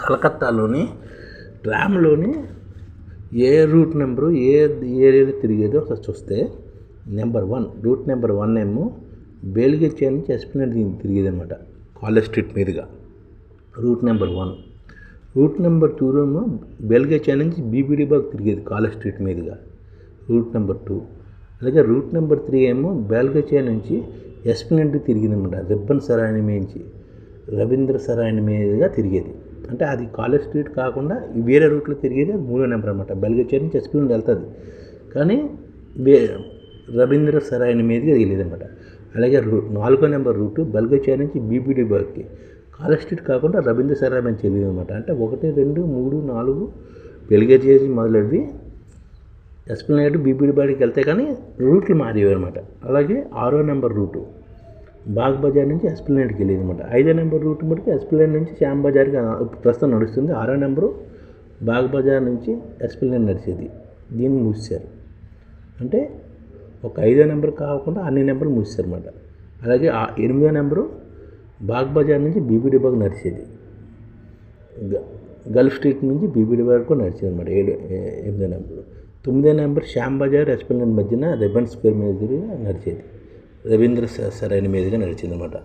కలకత్తాలోని ట్రామ్లోని ఏ route number ఏ ఏరియాలో తిరిగేదో ఒకసారి చూస్తే number one route number one ఏమో బేల్గేచే నుంచి ఎస్పినెట్ తిరిగేది అనమాట కాలేజ్ స్ట్రీట్ మీదుగా. Route number one. Route number two ఏమో బెల్గేచే నుంచి బీబీడీ బాగ్ తిరిగేది కాలేజ్ స్ట్రీట్ మీదుగా. Route number two. అలాగే రూట్ నెంబర్ త్రీ ఏమో బెల్గేచే నుంచి ఎస్పినెంట్కి తిరిగింది అనమాట రిబ్బన్ సరాయని నుంచి రవీంద్ర సరాయిని మీదుగా తిరిగేది. అంటే అది కాలేజ్ స్ట్రీట్ కాకుండా వేరే రూట్లో తిరిగేది మూడో నెంబర్ అనమాట బెల్గచ్చేరి నుంచి ఎస్పినెంట్ వెళ్తుంది. కానీ వే రవీంద్ర సరాయని మీదకి తెలియదు అనమాట అలాగే రూ నాలుగో నెంబర్ రూటు బెల్గచ్చేరి నుంచి బీబీడీ బాగ్కి కాలేజ్ స్ట్రీట్ కాకుండా రవీంద్ర సరాయ్ నుంచి తెలియదు అనమాట అంటే ఒకటి రెండు మూడు నాలుగు బెల్గేచే మొదలవి మొదలెడి ఎస్ప్లనేట్ బీబీడీ బాడికి వెళ్తే కానీ రూట్లు మారేవి అనమాట అలాగే ఆరో నెంబర్ రూటు బాగ్ బజార్ నుంచి ఎస్ప్లనేట్కి వెళ్ళేది అనమాట ఐదో నెంబర్ రూట్ మటుకు ఎస్ప్లనేట్ నుంచి శ్యామ్ బజార్కి ప్రస్తుతం నడుస్తుంది. ఆరో నెంబరు బాగ్ బజార్ నుంచి ఎస్ప్లనేట్ నడిచేది. దీన్ని మూసేశారు. అంటే ఒక ఐదో నెంబర్ కాకుండా అన్ని నెంబర్లు మూసేశారు అనమాట అలాగే ఆ ఎనిమిదో నెంబరు బాగ్ బజార్ నుంచి బీబీడీ బాగ్ నడిచేది. గ- గల్ఫ్ స్ట్రీట్ నుంచి బీబీడీ వరకు నడిచేది అనమాట ఏడు ఎనిమిదో నెంబరు. తొమ్మిదో నెంబర్ శ్యామ్ బజార్ ఎస్ప్లెండ్ మధ్యన రిబన్ స్క్వేర్ మీద నడిచేది. రవీంద్ర సరైన మీదుగా నడిచింది అనమాట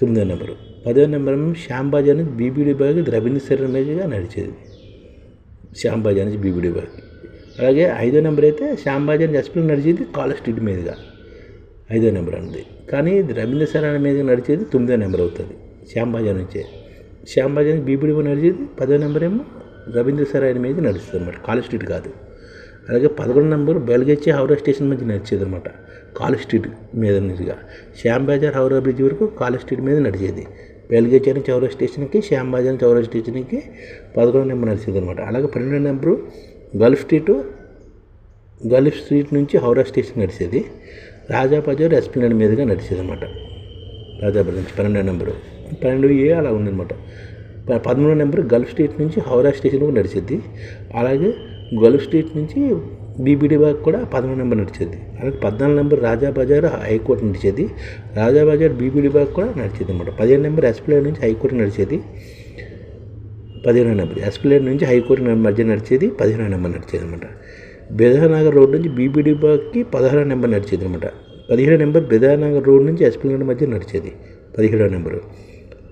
తొమ్మిదో నెంబరు. పదో నెంబర్ ఏమో శ్యామ్ నుంచి బీబీడీ బాగ్ రవీంద్ర సరైన మీదుగా నడిచేది. శ్యాంబాజీ బజార్ నుంచి బీబీడీ బాగ్ అలాగే ఐదో నెంబర్ అయితే శ్యాంబాజీ బజార్ నుంచి నడిచేది కాలేజ్ స్ట్రీట్ మీదుగా. ఐదో నెంబర్ అనేది కానీ రవీంద్ర సరైన మీద నడిచేది తొమ్మిదో నెంబర్ అవుతుంది. శ్యాంబాజీ నుంచే. శ్యాంబాజీ బజార్ నుంచి బీబీడీ నడిచేది పదో నెంబర్ ఏమో రవీంద్ర సరైన మీద నడుస్తుంది అనమాట కాలేజ్ స్ట్రీట్ కాదు. అలాగే పదకొండు నెంబర్ బెల్గెచ్చి హౌరా స్టేషన్ మధ్య నడిచేది అనమాట కాలేజ్ స్ట్రీట్ మీద మీదుగా శ్యామ్ బజార్ హౌరా బ్రిడ్జ్ వరకు కాలేజ్ స్ట్రీట్ మీద నడిచేది. బెల్గెచ్చి చౌరా స్టేషన్కి శ్యామ్ బజార్ చౌరా స్టేషన్కి పదకొండు నెంబర్ నడిచేది అనమాట అలాగే పన్నెండు number Galiff street Galiff street నుంచి హౌరా స్టేషన్ నడిచేది. రాజా బజార్ ఎస్ప్లెండ్ మీదుగా నడిచేది అనమాట రాజా బజార్ నుంచి పన్నెండో నెంబరు. పన్నెండు ఏ అలా ఉందన్నమాట ప- పదమూడో నెంబర్ గల్ఫ్ స్ట్రీట్ నుంచి హౌరా స్టేషన్ నడిచేది. అలాగే గల్ఫ్ స్ట్రీట్ నుంచి బీబీడీ బాగ్ కూడా పదమూడు నెంబర్ నడిచేది. అలాగే పద్నాలుగు నెంబర్ రాజా బజార్ హైకోర్టు నడిచేది. రాజా బజార్ బీబీడీ బాగ్ కూడా నడిచేది అనమాట పదిహేను నెంబర్ ఎస్ప్లెండ్ నుంచి హైకోర్టు నడిచేది. పదిహేను నెంబర్ ఎస్ప్లేన్ నుంచి హైకోర్టు మధ్య నడిచేది. పదిహేను నెంబర్ నడిచేది అనమాట బెదర్నగర్ రోడ్ నుంచి బీబీడీ బాగ్కి పదహారు నెంబర్ నడిచేది అనమాట పదిహేడో నెంబర్ బెదానగర్ రోడ్ నుంచి ఎస్ప్లేన్ మధ్య నడిచేది. పదిహేడో నెంబరు.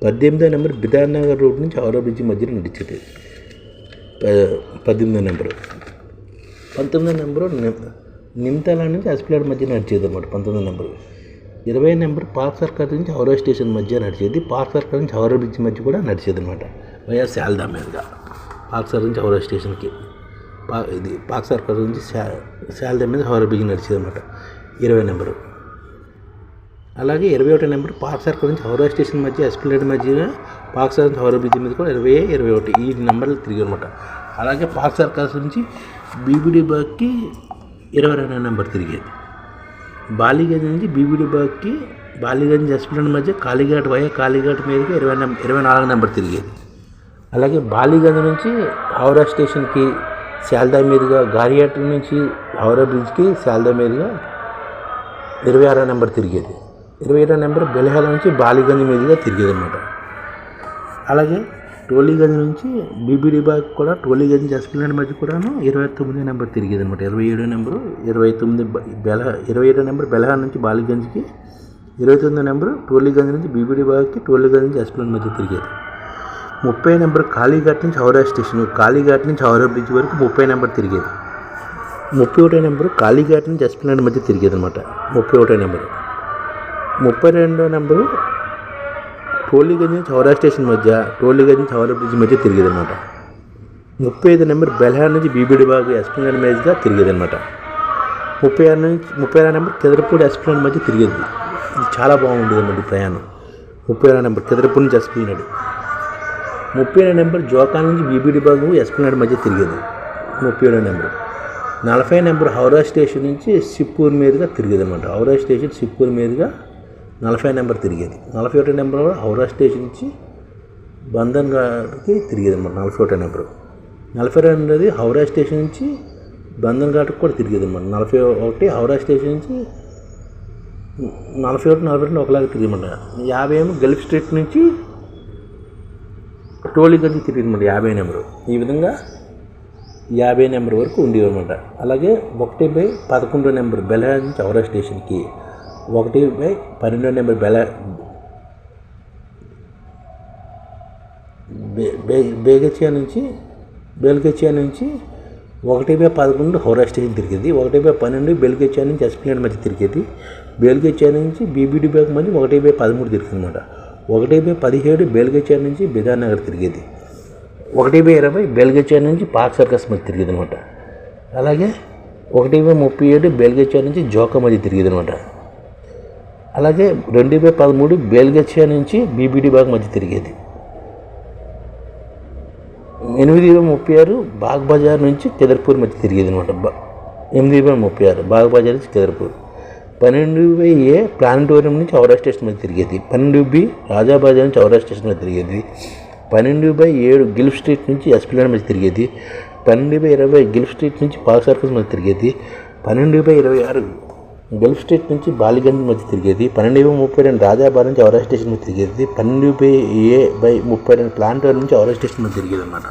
పద్దెనిమిదో నెంబర్ బిదానగర్ రోడ్ నుంచి ఆరో బ్రిడ్జి మధ్య నడిచేది. ప- పద్దెనిమిదో నెంబరు. పంతొమ్మిదో నెంబరు నిమ్తాల నుంచి ఎస్ప్లేన్ మధ్య నడిచేది అనమాట పంతొమ్మిదో నెంబరు. ఇరవై నెంబర్ పార్క్ సర్కార్ నుంచి హౌరా స్టేషన్ మధ్య నడిచేది పార్క్ సర్కార్ నుంచి హౌరా బ్రిడ్జ్ మధ్య కూడా నడిచేది అనమాట వైఎస్ శాల్దా మీదుగా పార్క్ సర్కార్ నుంచి హౌరా స్టేషన్కి. పా ఇది పార్క్ సర్కార్ నుంచి శా శాల్దా మీద హౌరా బ్రిడ్జ్ నడిచేది అనమాట ఇరవై నెంబరు. అలాగే ఇరవై ఒకటి నెంబర్ పార్క్ సర్కిల్ నుంచి హౌరా స్టేషన్ మధ్య ఎస్ప్లేట్ మధ్య పార్క్ సర్కిల్ నుంచి హౌరా బ్రిడ్జ్ మీద కూడా ఇరవై ఇరవై ఒకటి ఈ నెంబర్లు తిరిగి అనమాట అలాగే పార్క్ సర్కల్స్ నుంచి బీబీడీ బాగ్కి ఇరవై రెండు నెంబర్ తిరిగేది బాలిగంజ్ నుంచి బీబీడీ బాగ్కి బాలిగంజ్ హాస్పిటల్ మధ్య కాళీఘాట్ వయ కాళీఘాట్ మీదకి ఇరవై నెంబర్ ఇరవై నాలుగు నెంబర్ తిరిగేది అలాగే బాలిగంజ్ నుంచి హౌరా స్టేషన్కి శాల్దా మీదుగా గారియాట్ నుంచి హౌరా బ్రిడ్జ్కి శాల్దా మీదుగా ఇరవై ఆరో నెంబర్ తిరిగేది. ఇరవై ఆరో నెంబర్ బెలహాల నుంచి బాలిగంజ్ మీదుగా తిరిగేది అనమాట అలాగే టోలీగంజ్ నుంచి బీబీడీ బాగ్ కూడా టోలీగంజ్ ఎస్ప్లెండ్ మధ్య కూడాను ఇరవై తొమ్మిది నెంబర్ తిరిగేది అనమాట ఇరవై ఏడో నెంబరు ఇరవై తొమ్మిది బ- బెల ఇరవై ఏడో నెంబర్ బెలహాల నుంచి బాలిగంజ్కి ఇరవై తొమ్మిది నెంబరు టోలీగంజ్ నుంచి బీబీడీ బాగ్కి టోలీగంజ్ నుంచి ఎస్ప్లెండ్ మధ్య తిరిగేది. ముప్పై నెంబర్ కాళీఘాట్ నుంచి హౌరా స్టేషన్ కాళీఘాట్ నుంచి హౌరా బ్రిడ్జ్ వరకు ముప్పై నెంబర్ తిరిగేది. ముప్పై ఒకటో నెంబరు కాళీఘాట్ నుంచి ఎస్ప్లెండ్ మధ్య తిరిగేది అనమాట ముప్పై ఒకటో నెంబరు. ముప్పై రెండో నెంబరు టోలీగంజ్ నుంచి హౌరా స్టేషన్ మధ్య టోలీగంజ్ నుంచి హౌరా బ్రిడ్జ్ మధ్య తిరిగేది అనమాట ముప్పై ఐదు నెంబర్ బెల్హార్ నుంచి బీబీడీ బాగు ఎస్ప్లెండ్ మీదగా తిరిగేది అనమాట ముప్పై ఆరు నుంచి ముప్పై ఆరు నెంబర్ కెదరపూడి ఎస్ప్లెండ్ మధ్య తిరిగేది. ఇది చాలా బాగుండేది అన్నమాట ప్రయాణం. ముప్పై ఆరు నెంబర్ కెదరపూడి నుంచి ఎస్ప్లెండ్ ముప్పై ఏడు నెంబర్ జోకా నుంచి బీబీడీ బాగు ఎస్ప్లెండ్ మధ్య తిరిగేది. ముప్పై ఏడో నెంబర్. నలభై నెంబర్ హౌరా స్టేషన్ నుంచి సిప్పూర్ మీదుగా తిరిగేది అనమాట హౌరా స్టేషన్ సిప్పూర్ మీదుగా నలభై నెంబర్ తిరిగేది. నలభై ఒకటి నెంబర్ కూడా హౌరా స్టేషన్ నుంచి బంధన్ ఘాట్కి తిరిగేది అనమాట నలభై ఒకటో నెంబరు. నలభై రెండోది హౌరా స్టేషన్ నుంచి బంధన్ ఘాట్కి కూడా తిరిగేది అనమాట నలభై ఒకటి హౌరా స్టేషన్ నుంచి నలభై ఒకటి నలభై రెండు ఒకలాగా తిరిగిమాట యాభై ఏమో గల్ఫ్ స్ట్రీట్ నుంచి టోలీగంజ్ తిరిగిందనమాట యాభై నెంబరు. ఈ విధంగా యాభై నెంబర్ వరకు ఉండేవన్నమాట అలాగే ఒకటి బై పదకొండో నెంబర్ బెల్హా నుంచి హౌరా స్టేషన్కి ఒకటి బై పన్నెండో నెంబర్ బెల బే- బేగచియా నుంచి బేల్గచియా నుంచి ఒకటి బై పదకొండు హౌరా స్టేషన్ తిరిగేది. ఒకటి బై పన్నెండు బేల్గచియా నుంచి ఎస్పీఎడ్ మధ్య తిరిగేది. బేల్గచియా నుంచి బీబీడీ బ్యాక్ మధ్య ఒకటి బై పదమూడు తిరిగింది అనమాట ఒకటి బై పదిహేడు బేల్గచియా నుంచి బిదానగర్ తిరిగేది. ఒకటి బై ఇరవై బేల్గచియా నుంచి పార్క్ సర్కస్ మధ్య తిరిగేది అనమాట అలాగే ఒకటి బై ముప్పై ఏడు బేల్గచియా నుంచి జోకా మధ్య తిరిగేది అనమాట అలాగే రెండు వేల పదమూడు బేల్గచ్చియా నుంచి బీబీడీ బాగ్ మధ్య తిరిగేది. ఎనిమిది వేల ముప్పై ఆరు బాగ్ బజార్ నుంచి కెదర్పూర్ మధ్య తిరిగేది అనమాట ఎనిమిది బై ముప్పై ఆరు బాగ్ బజార్ నుంచి కెదర్పూర్ పన్నెండు బై ఏ ప్లానటోరియం నుంచి ఔరా స్టేషన్ మీద తిరిగేది. పన్నెండు బి రాజా బజార్ నుంచి ఔరా స్టేషన్ మీద తిరిగేది. పన్నెండు బై ఏడు గిల్ఫ్ స్ట్రీట్ నుంచి ఎస్పిలాన్ మధ్య తిరిగేది. పన్నెండు బై ఇరవై గిల్ఫ్ స్ట్రీట్ నుంచి పార్క్ సర్కస్ మీద తిరిగేది. పన్నెండు బై ఇరవై ఆరు గల్ఫ్ స్ట్రీట్ నుంచి బాలిగంజ్ మధ్య తిరిగేది పన్నెండు బై ముప్పై రెండు రాజాబాద్ నుంచి అవరా స్టేషన్ మీద తిరిగేది పన్నెండు బై ఏ బై ముప్పై రెండు ప్లాంటోర్ నుంచి అవరా స్టేషన్ మీద తిరిగేది అనమాట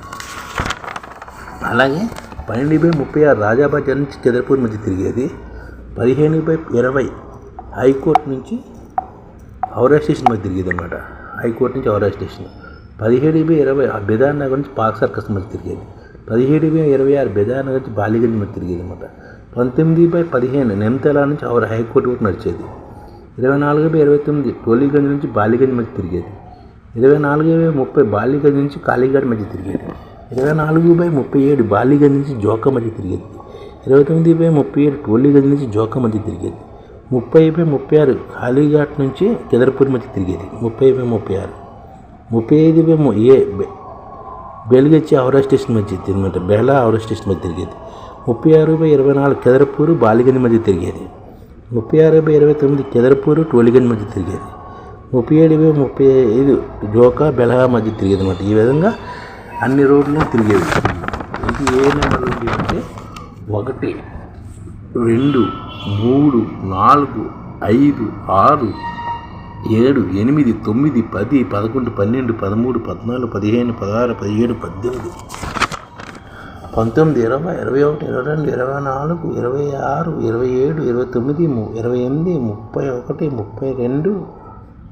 అలాగే పన్నెండు బై ముప్పై ఆరు రాజాబాద్ నుంచి చంద్రపూర్ మధ్య తిరిగేది పదిహేను బై ఇరవై హైకోర్టు నుంచి అవరా స్టేషన్ మధ్య తిరిగేది అనమాట హైకోర్టు నుంచి అవరా స్టేషన్. పదిహేడు బై ఇరవై బెదార్ నగర్ నుంచి పాక్ సర్కస్ మధ్య తిరిగేది. పదిహేడు బై ఇరవై ఆరు బెదార్ నగర్ నుంచి బాలిగంజ్ మధ్య తిరిగేది అనమాట పంతొమ్మిది బై పదిహేను నెమ్తెలా నుంచి ఆరు హైకోర్టు వరకు నడిచేది. ఇరవై నాలుగు బై ఇరవై తొమ్మిది టోలీగంజ్ నుంచి బాలిగంజ్ మధ్య తిరిగేది. ఇరవై నాలుగు బై ముప్పై బాలిగంజ్ నుంచి కాళీగఢ్ మధ్య తిరిగేది. ఇరవై నాలుగు బై ముప్పై ఏడు బాలిగంజ్ నుంచి జోకా మధ్య తిరిగేది. ఇరవై తొమ్మిది బై ముప్పై ఏడు టోలీగంజ్ నుంచి జోకా మధ్య తిరిగేది. ముప్పై బై ముప్పై ఆరు కాళీఘాట్ నుంచి కెదర్పూర్ మధ్య తిరిగేది. ముప్పై బై ముప్పై ఆరు ముప్పై ఐదు బై ఏ బెల్గచ్చి ఔరా స్టేషన్ మధ్య తిరిగి బెహలా ఔరా స్టేషన్ మధ్య తిరిగేది. ముప్పై ఆరు బై ఇరవై నాలుగు కెదరపూరు బాలిగని మధ్య తిరిగేది. ముప్పై ఆరు బై ఇరవై తొమ్మిది కెదరపూరు టోలిగని మధ్య తిరిగేది. ముప్పై ఏడు బై ముప్పై ఐదు జోకా బెలహా మధ్య తిరిగేది అనమాట ఈ విధంగా అన్ని రోడ్లు తిరిగేది ఇది ఏ నెంబర్ ఉంది అంటే ఒకటి రెండు మూడు నాలుగు ఐదు ఆరు ఏడు ఎనిమిది తొమ్మిది పది పదకొండు పన్నెండు పదమూడు పద్నాలుగు పదిహేను పదహారు పదిహేడు పద్దెనిమిది. పంతొమ్మిది ఇరవై ఇరవై ఒకటి ఇరవై రెండు ఇరవై నాలుగు ఇరవై ఆరు ఇరవై ఏడు ఇరవై తొమ్మిది ఇరవై ఎనిమిది ముప్పై ఒకటి ముప్పై రెండు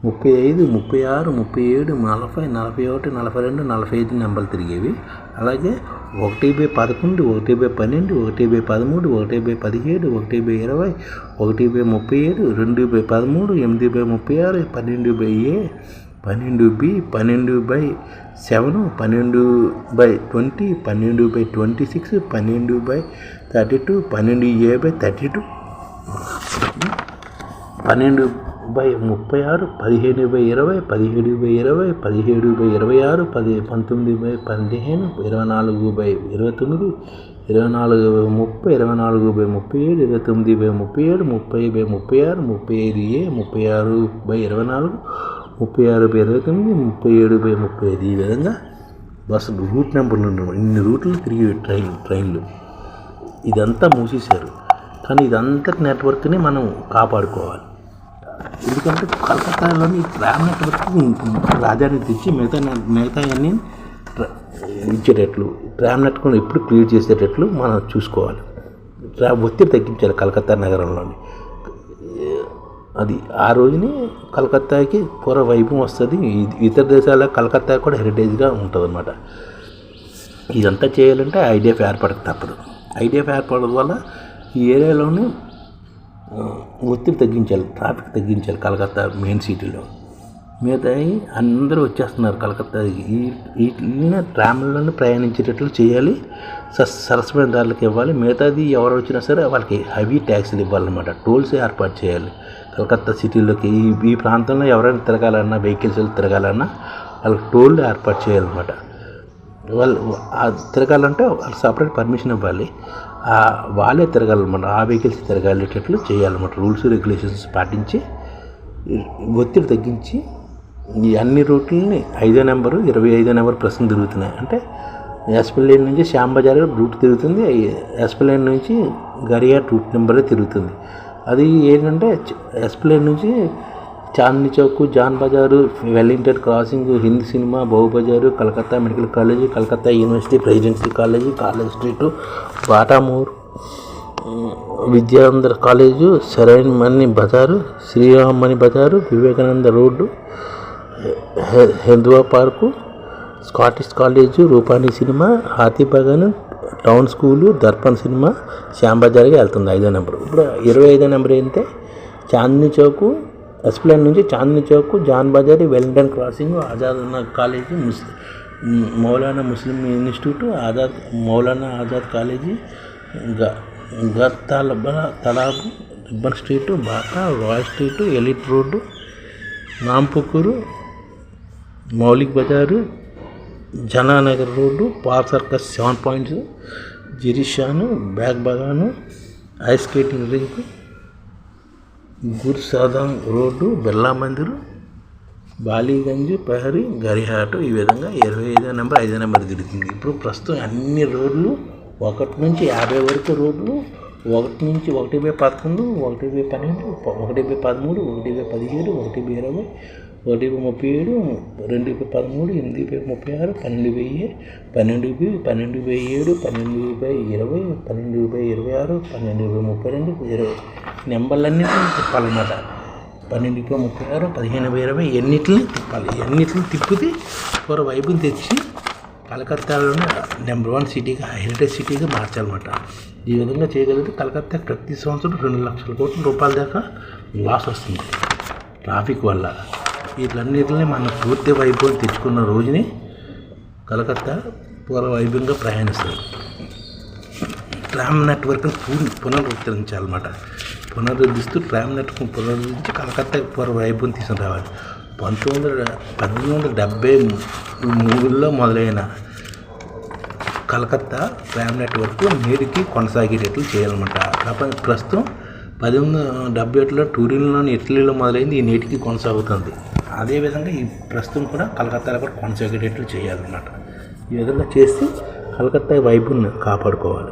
ముప్పై ఐదు ముప్పై ఆరు ముప్పై ఏడు నలభై నలభై ఒకటి నలభై రెండు నలభై ఐదు నెంబర్లు తిరిగేవి. అలాగే ఒకటి బై పదకొండు ఒకటి బై పన్నెండు ఒకటి బై పదమూడు ఒకటి బై పదిహేడు ఒకటి బై ఇరవై ఒకటి బై ముప్పై ఏడు రెండు బై పదమూడు ఎనిమిది బై ముప్పై ఆరు పన్నెండు బై ఏ పన్నెండు బి పన్నెండు బై సెవెన్ పన్నెండు బై ట్వంటీ పన్నెండు బై ట్వంటీ సిక్స్ పన్నెండు బై థర్టీ టూ పన్నెండు ఏ బై థర్టీ టూ. పన్నెండు బై ముప్పై ఆరు పదిహేడు బై ఇరవై పదిహేడు బై ఇరవై పదిహేడు బై ఇరవై ఆరు పది పంతొమ్మిది బై పదిహేను ఇరవై నాలుగు బై ఇరవై తొమ్మిది ఇరవై నాలుగు బై ముప్పై ఇరవై నాలుగు బై ముప్పై ఏడు ఇరవై తొమ్మిది బై ముప్పై ఏడు ముప్పై బై ముప్పై ఆరు ముప్పై ఐదు ఏ ముప్పై ఆరు బై ఇరవై నాలుగు ముప్పై ఆరు బై ఇరవై తొమ్మిది ముప్పై ఏడు బై ముప్పై ఐదు. ఈ విధంగా బస్సు రూట్ నెంబర్లు ఉండవు ఇన్ని రూట్లు తిరిగి ట్రైన్ ట్రైన్లు. ఇదంతా మూసేశారు. కానీ ఇదంతా నెట్వర్క్ని మనం కాపాడుకోవాలి. ఎందుకంటే కలకత్తాలోని ట్రామ్ నెట్వర్క్ రాజధాని తెచ్చి మిగతా నె- మిగతా ఇచ్చేటట్లు ట్రామ్ నెట్వర్క్ ఎప్పుడు క్లియర్ చేసేటట్లు మనం చూసుకోవాలి. ట్రా ఒత్తిడి తగ్గించాలి కలకత్తా నగరంలోని. అది ఆ రోజుని కలకత్తాకి పూర్వ వైభవం వస్తుంది. ఇతర దేశాల కలకత్తా కూడా హెరిటేజ్గా ఉంటుంది అనమాట ఇదంతా చేయాలంటే ఐడిఎఫ్ ఏర్పడక తప్పదు ఐడిఎఫ్ ఏర్పడడం వల్ల ఈ ఏరియాలోనే ఒత్తిడి తగ్గించాలి ట్రాఫిక్ తగ్గించాలి కలకత్తా మెయిన్ సిటీలో మిగతా అందరూ వచ్చేస్తున్నారు కలకత్తాకి ఈ వీటిని ట్రామ్లోనే ప్రయాణించేటట్లు చేయాలి. స- సరసమైన ధరలకు ఇవ్వాలి. మిగతాది ఎవరు వచ్చినా సరే వాళ్ళకి హెవీ ట్యాక్సీలు ఇవ్వాలన్నమాట. టోల్స్ ఏర్పాటు చేయాలి. కలకత్తా సిటీలోకి ఈ ఈ ప్రాంతంలో ఎవరైనా తిరగాలన్నా వెహికల్స్ తిరగాలన్నా వాళ్ళకి టోల్ ఏర్పాటు చేయాలన్నమాట. వాళ్ళు తిరగాలంటే వాళ్ళు సపరేట్ పర్మిషన్ ఇవ్వాలి. ఆ వాళ్ళే తిరగాలన్నమాట. ఆ వెహికల్స్ తిరగాలేటట్లు చేయాలన్నమాట. రూల్స్ రెగ్యులేషన్స్ పాటించి ఒత్తిడి తగ్గించి ఈ అన్ని రూట్లని ఐదో నెంబరు ఇరవై ఐదో నెంబర్ ప్రశ్న తిరుగుతున్నాయి. అంటే ఎస్పల్లేన్ నుంచి శ్యాంబజార్ రూట్ తిరుగుతుంది. ఎస్పల్లేన్ నుంచి గరియా రూట్ నెంబరే తిరుగుతుంది. అది ఏంటంటే ఎస్పల్లేన్ నుంచి Chandni Chowk Jaan Bazar Wellington crossing Hind cinema Bow Bazar Calcutta medical college Calcutta university presidency college college street బాటామూర్ విద్యాంధ్ర కాలేజు సరైన మణి బజారు శ్రీరామణి బజారు వివేకానంద రోడ్డు హె- Hedua park Scottish college Rupbani cinema Hathi Bagan town school Darpan cinema Shyam వెళ్తుంది ఐదో number. ఇప్పుడు ఇరవై ఐదో నెంబర్ ఏంటంటే చాందిని చౌక్ ఎస్ప్లెయిన్ నుంచి Chandni Chowk Jaan Bazar Wellington crossing Azad college Muslim Maulana Muslim institute Azad Maulana Azad college గ Talab Ripon street Bata royal street Elliot road నాంపుకూరు Mallick Bazar జనానగర్ road park circus seven points జిరిషాను బ్యాగ్ Bagan ice skating rink Gurusaday road Birla Mandir Ballygunge ప్రహరీ గరిహాటు ఈ విధంగా ఇరవై ఐదో number ఐదో number తిరుగుతుంది ఇప్పుడు ప్రస్తుతం అన్ని రోడ్లు ఒకటి నుంచి యాభై వరకు రోడ్లు ఒకటి నుంచి ఒకటి బై పదకొండు ఒకటి బై పన్నెండు ఒకటి బై పదమూడు ఒకటి బై పదిహేడు ఒకటి బై ఇరవై ఒకటి ముప్పై ఏడు రెండు పదమూడు ఎనిమిది బై ముప్పై ఆరు పన్నెండు వెయ్యి పన్నెండు బై పన్నెండు బై ఏడు పన్నెండు బై ఇరవై పన్నెండు బై ఇరవై ఆరు పన్నెండు బై ముప్పై రెండు ఇరవై. నెంబర్లన్నీ తిప్పాలన్నమాట పన్నెండు ఇప్పుడు ముప్పై ఆరు పదిహేను బై ఇరవై ఎన్నిటిని తిప్పాలి. ఎన్నిటిని తిప్పితే ఒక వైపుని తెచ్చి కలకత్తాలోనే నెంబర్ వన్ సిటీగా హెరిటేజ్ సిటీగా మార్చాలన్నమాట. ఈ విధంగా చేయగలిగితే కలకత్తా ప్రతి సంవత్సరం రెండు లక్షల కోట్ల రూపాయల దాకా లాస్ వస్తుంది ట్రాఫిక్ వల్ల. వీటిలన్నిటిని మనం పూర్తి వైభవం తెచ్చుకున్న రోజుని కలకత్తా పూర్వ వైభవంగా ప్రయాణిస్తుంది. ట్రామ్ నెట్వర్క్ని పూర్తి పునరుద్ధరించాలన్నమాట. పునరుద్ధరిస్తూ ట్రామ్ నెట్వర్క్ పునరుద్ధరించి కలకత్తా పూర్వ వైభవం తీసుకుని రావాలి. పంతొమ్మిది వందల పంతొమ్మిది వందల డెబ్బై మూడులో మొదలైన కలకత్తా ట్రామ్ నెట్వర్క్ నేటికి కొనసాగేటట్లు చేయాలన్నమాట. ప్రపంచ ప్రస్తుతం పద్దెనిమిది వందల డెబ్బై ఒకటిలో టూరిన్లోని ఇటలీలో మొదలైంది ఈ నేటికి కొనసాగుతుంది. అదేవిధంగా ఈ ప్రస్తుతం కూడా కలకత్తాలో కూడా కొనసాగేటట్లు చేయాలన్నమాట. ఈ విధంగా చేసి కలకత్తా వైపుని కాపాడుకోవాలి.